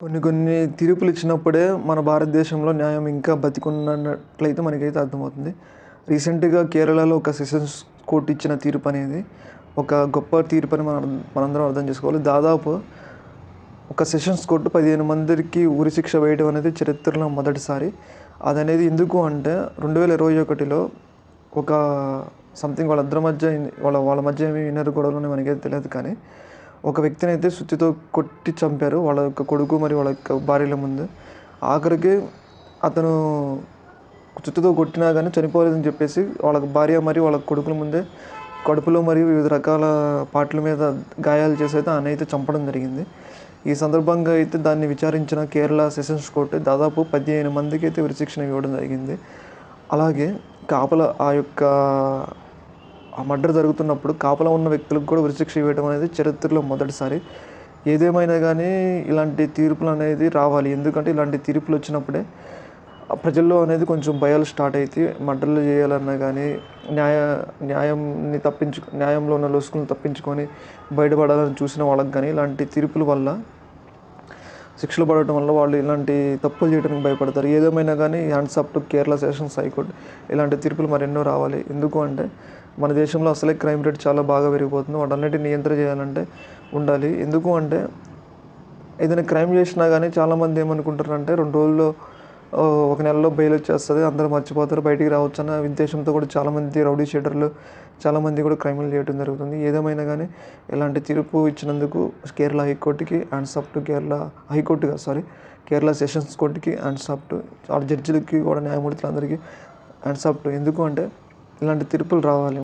కొన్ని కొన్ని తీర్పులు ఇచ్చినప్పుడే మన భారతదేశంలో న్యాయం ఇంకా బతికున్నట్లయితే మనకైతే అర్థమవుతుంది. రీసెంట్గా కేరళలో ఒక సెషన్స్ కోర్టు ఇచ్చిన తీర్పు అనేది ఒక గొప్ప తీర్పు అని మనం మనందరం అర్థం చేసుకోవాలి. దాదాపు ఒక సెషన్స్ కోర్టు పదిహేను మందికి ఉరి శిక్ష వేయడం అనేది చరిత్రలో మొదటిసారి. అది అనేది ఎందుకు అంటే రెండు వేల ఇరవై ఒకటిలో ఒక సంథింగ్ వాళ్ళిద్దరి మధ్య వాళ్ళ వాళ్ళ మధ్య ఏమి ఇన్నర్ గొడవలు మనకైతే తెలియదు కానీ ఒక వ్యక్తిని అయితే సుత్తితో కొట్టి చంపారు. వాళ్ళ యొక్క కొడుకు మరియు వాళ్ళ యొక్క భార్యల ముందు. ఆఖరికి అతను చుట్టుతో కొట్టినా కానీ చనిపోలేదని చెప్పేసి వాళ్ళ భార్య మరియు వాళ్ళ కొడుకుల ముందే కడుపులో మరియు వివిధ రకాల పాటల మీద గాయాలు చేసి అయితే ఆయన అయితే చంపడం జరిగింది. ఈ సందర్భంగా అయితే దాన్ని విచారించిన కేరళ సెషన్స్ కోర్టు దాదాపు పదిహేను మందికి అయితే ఉరిశిక్షణ ఇవ్వడం జరిగింది. అలాగే కాపల ఆ యొక్క ఆ మర్డర్ జరుగుతున్నప్పుడు కాపలా ఉన్న వ్యక్తులకు కూడా ఉరిశిక్ష ఇవ్వడం అనేది చరిత్రలో మొదటిసారి. ఏదేమైనా కానీ ఇలాంటి తీర్పులు అనేది రావాలి. ఎందుకంటే ఇలాంటి తీర్పులు వచ్చినప్పుడే ఆ ప్రజల్లో అనేది కొంచెం భయాలు స్టార్ట్ అయితే మర్డర్లు చేయాలన్నా కానీ న్యాయ న్యాయంని తప్పించు న్యాయంలో ఉన్న లొసుకులను తప్పించుకొని బయటపడాలని చూసిన వాళ్ళకి కానీ ఇలాంటి తీర్పుల వల్ల శిక్షలు పడటం వల్ల వాళ్ళు ఇలాంటి తప్పులు చేయడానికి భయపడతారు. ఏదేమైనా కానీ hands up to Kerala sessions high court ఇలాంటి తీర్పులు మరెన్నో రావాలి. ఎందుకు అంటే మన దేశంలో అసలే క్రైమ్ రేట్ చాలా బాగా పెరిగిపోతుంది. వాటన్నిటిని నియంత్రణ చేయాలంటే ఉండాలి. ఎందుకు అంటే ఏదైనా క్రైమ్ చేసినా కానీ చాలామంది ఏమనుకుంటారంటే రెండు రోజుల్లో ఒక నెలలో బెయిల్ వచ్చేస్తుంది అందరూ మర్చిపోతారు బయటికి రావచ్చు అన్న ఉద్దేశంతో కూడా చాలామంది రౌడీ షీటర్లు చాలామంది కూడా క్రైమ్లు చేయడం జరుగుతుంది. ఏదేమైనా కానీ ఇలాంటి తీర్పు ఇచ్చినందుకు కేరళ హైకోర్టుకి అండ్ సాఫ్ట్ టు కేరళ హైకోర్టుగా సారీ కేరళ సెషన్స్ కోర్టుకి అండ్ సాఫ్ట్ టు ఆ జడ్జిలకి కూడా న్యాయమూర్తులందరికీ అందరికీ అండ్ టు. ఎందుకు అంటే ఇలాంటి తీర్పులు రావాలి.